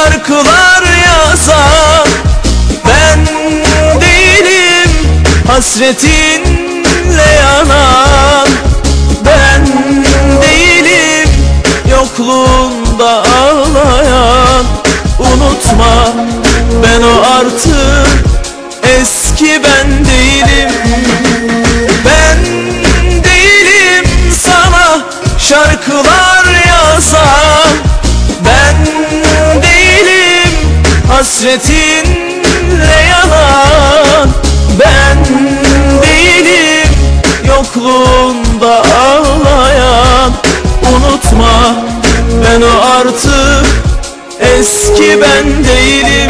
şarkılar yazan Ben değilim hasretinle yanan Ben değilim yokluğunda ağlayan. Unutma ben o artık eski ben hasretinle yanan Ben değilim yokluğunda ağlayan. Unutma ben o artık eski ben değilim